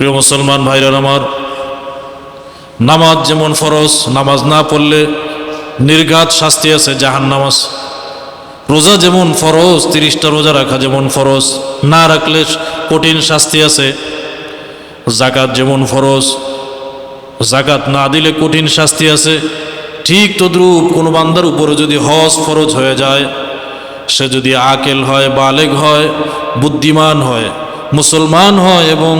প্রিয় মুসলমান ভাইরা আমার, নামাজ যেমন ফরজ, নামাজ না পড়লে নির্ঘাত শাস্তি আছে জাহান নামাজ রোজা যেমন ফরজ, তিরিশটা রোজা রাখা যেমন ফরজ, না রাখলে কঠিন শাস্তি আছে। জাকাত যেমন ফরজ, জাকাত না দিলে কঠিন শাস্তি আছে। ঠিক তদ্রূপ কোনো বান্দার উপরে যদি হজ ফরজ হয়ে যায়, সে যদি আকেল হয়, বালেগ হয়, বুদ্ধিমান হয়, মুসলমান হয় এবং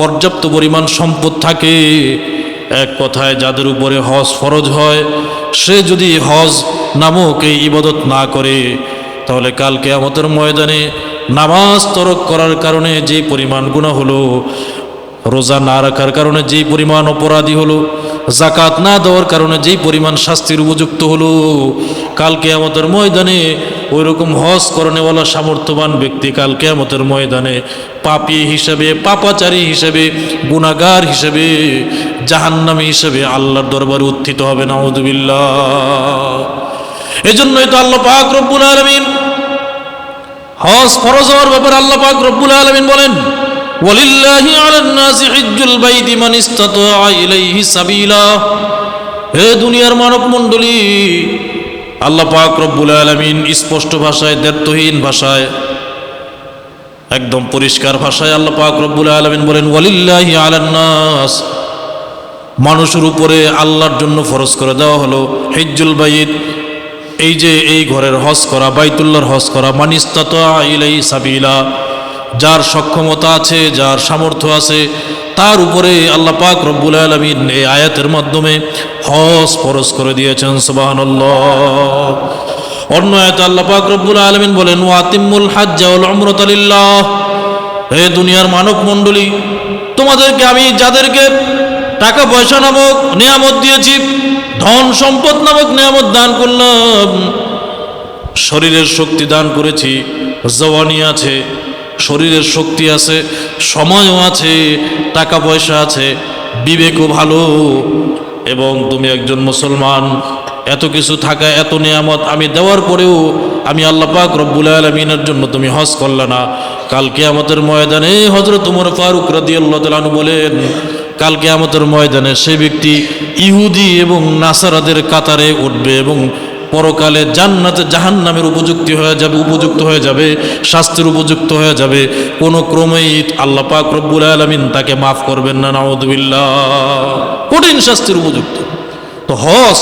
পর্যাপ্ত পরিমাণ সম্পদ থাকে। এক কথায় যাদের উপরে হজ ফরজ হয়, সে যদি হজ নামক এই ইবাদত না করে, তাহলে কালকে আমাদের ময়দানে নামাজ তরক করার কারণে যে পরিমাণ গুণা হলো, রোজা না রাখার কারণে যেই পরিমাণ অপরাধী হলো জাকাত না দেওয়ার কারণে যেই পরিমাণ শাস্তির উপযুক্ত হলো কালকে আমাদের ময়দানে ওই রকম হজ করণেওয়ালা সামর্থ্যবান ব্যক্তি কালকে আমাদের ময়দানে পাপি হিসেবে, পাপাচারী হিসেবে গুণাগার হিসেবে, জাহান্নামী হিসেবে আল্লাহর দরবারে উত্থিত হবে নাউদুবিল্লাহ এজন্যই তো আল্লাহ পাক রব্বুল আলমিন হজ ফরজ হওয়ার ব্যাপারে আল্লাহ পাক রব্বুল আলমিন বলেন হে দুনিয়ার মানব মণ্ডলী আল্লাহ পাক রব্বুল আলমিন স্পষ্ট ভাষায় দ্ব্যর্থহীন ভাষায়, একদম পরিষ্কার ভাষায় আল্লাহ পাক রব্বুল আলমিন বলেন, ওয়ালিল্লাহি আলান্নাস মানুষের উপরে আল্লাহর জন্য ফরজ করে দেওয়া হলো। হিজ্জুল বাইত, এই যে এই ঘরের হজ করা বাইতুল্লার হজ করা মানিস্তাত ইলাই সাবিলা। যার সক্ষমতা আছে, যার সামর্থ্য আছে, তার উপরে আল্লাহ পাক রব্বুল আলমিন এই আয়াতের মাধ্যমে হজ পরস করে দিয়েছেন, সুবহানাল্লাহ। অন্য আয়াত আল্লাহ পাক রব্বুল আলমিন বলেন ওয়াতিমুল হাজ্জাউল অমরতালিল্লাহ হে দুনিয়ার মানব মণ্ডলী, তোমাদেরকে আমি যাদেরকে টাকা পয়সা নামক নিয়ামত দিয়েছি, ধন সম্পদ নামক নিয়ামত দান করলাম, শরীরের শক্তি দান করেছি, জওয়ানি আছে শরীরের শক্তি আছে, সময়ও আছে টাকা পয়সা আছে, বিবেকও ভালো। এবং তুমি একজন মুসলমান, এত কিছু থাকা, এত নিয়ামত আমি দেওয়ার পরেও আমি আল্লাহ পাক রব্বুল আলমিনের জন্য তুমি হজ করলে না। কালকে আমাদের ময়দানে হজরত উমর ফারুক রাদি আল্লাহ তালু বলেন কালকে আমাদের ময়দানে সেই ব্যক্তি ইহুদি এবং নাসারাদের কাতারে উঠবে এবং পরকালে জান্নাতে জাহান নামের উপযুক্তি হয়ে যাবে, উপযুক্ত হয়ে যাবে, শাস্তির উপযুক্ত হয়ে যাবে। কোনো ক্রমেই আল্লাহ পাক রব্বুল আলমিন তাকে মাফ করবেন না নাউদুবিল্লাহ কঠিন শাস্তির উপযুক্ত। তো হজ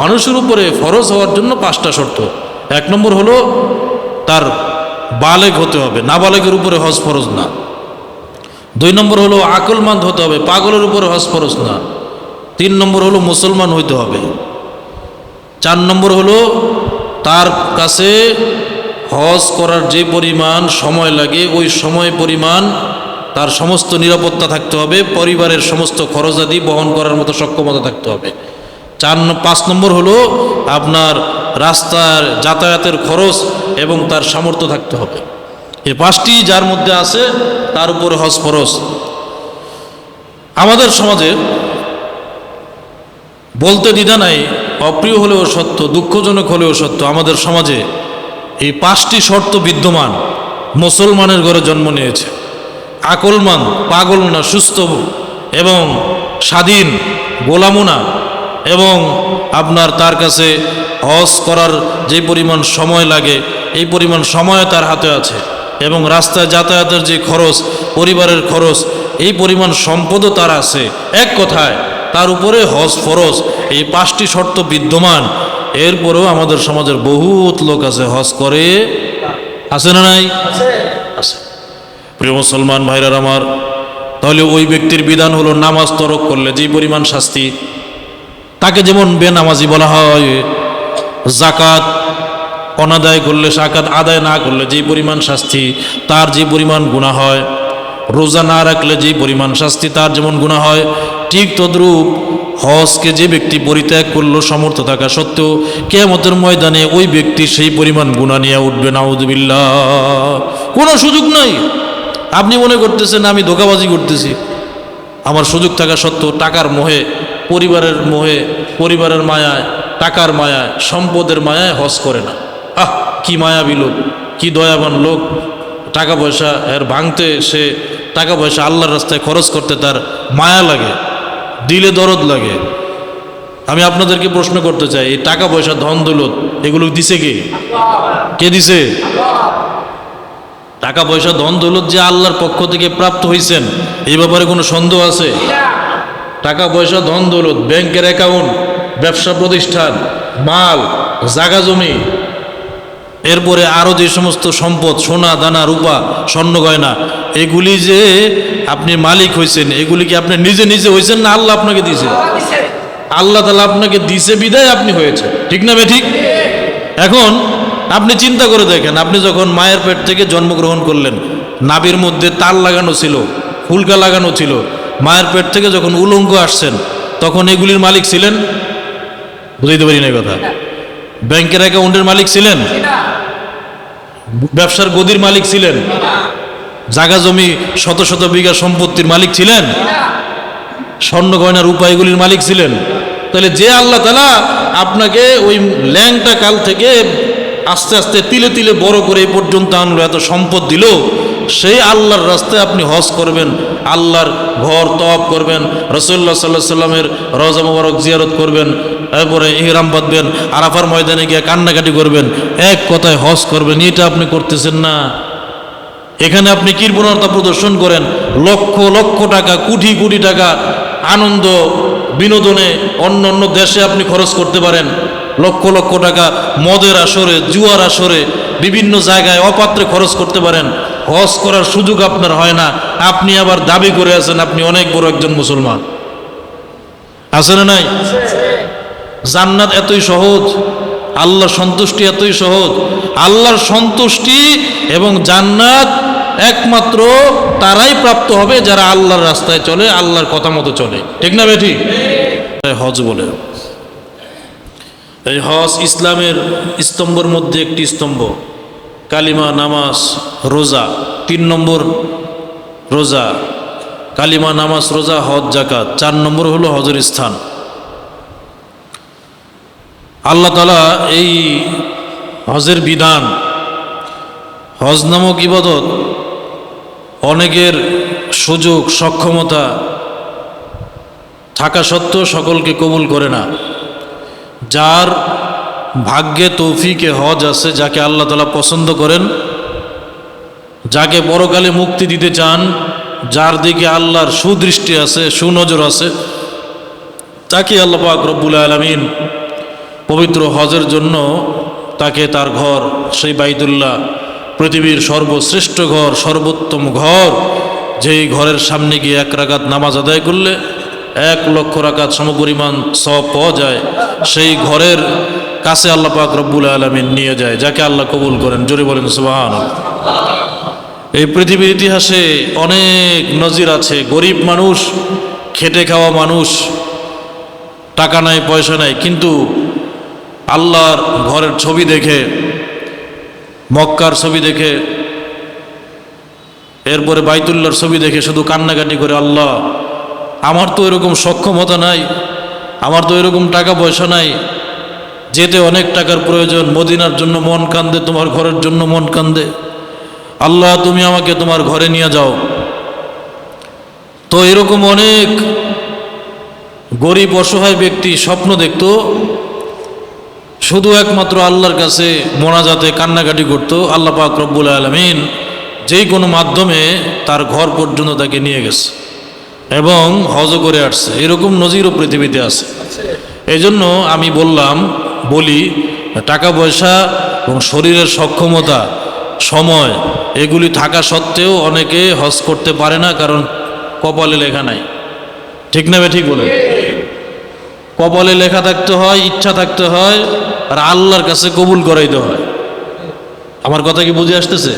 মানুষের উপরে ফরজ হওয়ার জন্য পাঁচটা শর্ত। এক নম্বর হলো তার বালেগ হতে হবে, নাবালেগের উপরে হজ ফরজ না। দুই নম্বর হলো আকলমান্দ হতে হবে, পাগলের উপরে হজ ফরজ না। তিন নম্বর হলো মুসলমান হইতে হবে। চার নম্বর হলো তার কাছে হজ করার যে পরিমাণ সময় লাগে, ওই সময় পরিমাণ তার সমস্ত নিরাপত্তা থাকতে হবে, পরিবারের সমস্ত খরচাদি বহন করার মতো সক্ষমতা থাকতে হবে। চার পাঁচ নম্বর হলো আপনার রাস্তার যাতায়াতের খরচ এবং তার সামর্থ্য থাকতে হবে। এই পাঁচটি যার মধ্যে আছে, তার উপরে হজ ফরজ। আমাদের সমাজে বলতে দ্বিধা নাই অপ্রিয় হলেও সত্য, দুঃখজনক হলেও সত্য, আমাদের সমাজে এই পাঁচটি শর্ত বিদ্যমান, মুসলমানের ঘরে জন্ম নিয়েছে। আকলমান পাগল না, সুস্থ এবং স্বাধীন, গোলামও না এবং আপনার তার কাছে হজ করার যে পরিমাণ সময় লাগে, এই পরিমাণ সময় তার হাতে আছে এবং রাস্তায় যাতায়াতের যে খরচ, পরিবারের খরচ, এই পরিমাণ সম্পদও তার আছে। এক কথায় তার উপরে হজ ফরজ এই পাঁচটি শর্ত বিদ্যমান। এরপরেও আমাদের সমাজের বহুত লোক আছে হজ করে। আছে না নাই? আছে। প্রিয় মুসলমান ভাইরার আমার তাহলে ওই ব্যক্তির বিধান হলো নামাজ তরক করলে যে পরিমাণ শাস্তি তাকে যেমন বেনামাজি বলা হয় জাকাত অনাদায় করলে সাকাত আদায় না করলে যে পরিমাণ শাস্তি তার যে পরিমাণ গুণা হয় রোজা না রাখলে যে পরিমাণ শাস্তি, তার যেমন গুণা হয়, ঠিক তদ্রূপ হজকে যে ব্যক্তি পরিত্যাগ করল সমর্থ থাকা সত্ত্বেও কেয়ামতের ময়দানে ওই ব্যক্তি সেই পরিমাণ গুণা নিয়ে উঠবে নাউদুবিল্লাহ কোনো সুযোগ নাই। আপনি মনে করতেছেন, আমি ধোকাবাজি করতেছি। আমার সুযোগ থাকা সত্ত্বেও টাকার মোহে, পরিবারের মোহে, পরিবারের মায়ায়, টাকার মায়ায়, সম্পদের মায়ায় হজ করে না। আহ, কি মায়াবী লোক, কি দয়াবান লোক। টাকা পয়সা এর ভাঙতে সে টাকা পয়সা আল্লাহর রাস্তায় খরচ করতে তার মায়া লাগে, দিলে দরদ লাগে। আমি আপনাদেরকে প্রশ্ন করতে চাই, এই টাকা পয়সা, ধন দৌলত, এগুলো দিছে কে? কে দিছে? টাকা পয়সা, ধন দৌলত যে আল্লাহর পক্ষ থেকে প্রাপ্ত হয়েছেন এই ব্যাপারে কোনো সন্দেহ আছে? টাকা পয়সা, ধন দৌলত, ব্যাংকের অ্যাকাউন্ট, ব্যবসা প্রতিষ্ঠান, মাল, জাগা জমি এরপরে আরও যে সমস্ত সম্পদ সোনা দানা রূপা স্বর্ণ গয়না এগুলি যে আপনি মালিক হয়েছেন এগুলি কি আপনি নিজে নিজে হয়েছেন না আল্লাহ আপনাকে দিয়েছে? আল্লাহ তালা আপনাকে দিছে বিদায় আপনি হয়েছে ঠিক না ঠিক? এখন আপনি চিন্তা করে দেখেন আপনি যখন মায়ের পেট থেকে জন্মগ্রহণ করলেন নাবির মধ্যে তার লাগানো ছিল ফুলকা লাগানো ছিল মায়ের পেট থেকে যখন উলঙ্গ আসছেন তখন এগুলির মালিক ছিলেন? বুঝাইতে পারি না কথা? ব্যাংকের অ্যাকাউন্টের মালিক ছিলেন। ব্যবসার গদির মালিক ছিলেন। জাগা জমি শত শত বিঘা সম্পত্তির মালিক ছিলেন। স্বর্ণ গয়নার উপায়গুলির মালিক ছিলেন। তাহলে যে আল্লাহ তালা আপনাকে ওই ল্যাংটা কাল থেকে আস্তে আস্তে তিলে তিলে বড় করে এই পর্যন্ত আনলো, এত সম্পদ দিল, সেই আল্লাহর রাস্তায় আপনি হজ করবেন, আল্লাহর ঘর তপ করবেন রসুল্লাহ সাল্লাহ সাল্লামের রজা মুবারক জিয়ারত করবেন তারপরে ইহরাম বাঁধবেন, আরাফার ময়দানে গিয়ে কান্নাকাটি করবেন। এক কথায় হজ করবেন, এটা আপনি করতেছেন না। এখানে আপনি কৃপণতা প্রদর্শন করেন? লক্ষ লক্ষ টাকা, কোটি কোটি টাকা আনন্দ, বিনোদনে অন্য অন্য দেশে আপনি খরচ করতে পারেন। লক্ষ লক্ষ টাকা মদের আসরে, জুয়ার আসরে, বিভিন্ন জায়গায় অপাত্রে খরচ করতে পারেন। হজ করার সুযোগ আপনার হয় না। আপনি আবার দাবি করে আছেন, আপনি অনেক বড় একজন মুসলমান। আছে না নাই? জান্নাত এতই সহজ, আল্লাহর সন্তুষ্টি এতই সহজ, আল্লাহর সন্তুষ্টি এবং জান্নাত একমাত্র তারাই প্রাপ্ত হবে যারা আল্লাহর রাস্তায় চলে, আল্লাহর কথা মতো চলে। ঠিক না বেঠি? হজ বলে। এই হজ ইসলামের স্তম্ভর মধ্যে একটি স্তম্ভ। কালিমা, নামাজ, রোজা, তিন নম্বর রোজা। কালিমা, নামাজ, রোজা, হজ জাকাত চার নম্বর হলো হজের স্থান। আল্লাহ তালা এই হজের বিধান, হজ নামক ইবাদত অনেকের সুযোগ, সক্ষমতা থাকা সত্ত্বেও সকলকে কবুল করে না। যার ভাগ্যে তৌফিকে হজ আছে, যাকে আল্লাহ তালা পছন্দ করেন, যাকে পরকালে মুক্তি দিতে চান, যার দিকে আল্লাহর সুদৃষ্টি আছে, সুনজর আছে তাকে আল্লাহ পাক রব্বুল আলমিন পবিত্র হজের জন্য তাকে তার ঘর, সেই বাইতুল্লাহ পৃথিবীর সর্বশ্রেষ্ঠ ঘর, সর্বোত্তম ঘর, যেই ঘরের সামনে গিয়ে এক রাকাত নামাজ আদায় করলে এক লক্ষ রাকাত সমপরিমাণ সব পাওয়া যায়, সেই ঘরের কাছে আল্লাহ পাক রব্বুল আলমিন নিয়ে যায়, যাকে আল্লাহ কবুল করেন। জোরে বলেন সুবাহান এই পৃথিবীর ইতিহাসে অনেক নজির আছে, গরিব মানুষ, খেটে খাওয়া মানুষ, টাকা নাই, পয়সা নাই, কিন্তু আল্লাহর ঘরের ছবি দেখে, মক্কার ছবি দেখে, এরপরে বাইতুল্লার ছবি দেখে শুধু কান্নাকাটি করে, আল্লাহ, আমার তো এরকম সক্ষমতা নাই, আমার তো এরকম টাকা পয়সা নাই, যেতে অনেক টাকার প্রয়োজন, মদিনার জন্য মন কান্দে, তোমার ঘরের জন্য মন কান্দে। আল্লাহ, তুমি আমাকে তোমার ঘরে নিয়ে যাও। তো এরকম অনেক গরিব, অসহায় ব্যক্তি স্বপ্ন দেখতো শুধু একমাত্র আল্লাহর কাছে মোনাজাতে কান্নাকাটি করতো আল্লাহ পাক রব্বুল আলমিন, যেই কোনো মাধ্যমে তার ঘর পর্যন্ত তাকে নিয়ে গেছে এবং হজ করে আসছে। এরকম নজিরও পৃথিবীতে আছে। এই জন্য আমি বললাম, বলি, টাকা পয়সা এবং শরীরের সক্ষমতা, সময়, এগুলি থাকা সত্ত্বেও অনেকে হজ করতে পারে না কারণ কপালে লেখা নাই। ঠিক না ঠিক বলে? কপালে লেখা থাকতে হয়, ইচ্ছা থাকতে হয়, আর আল্লাহর কাছে কবুল করাইতে হয়। আমার কথা কি বুঝে আসতেছে?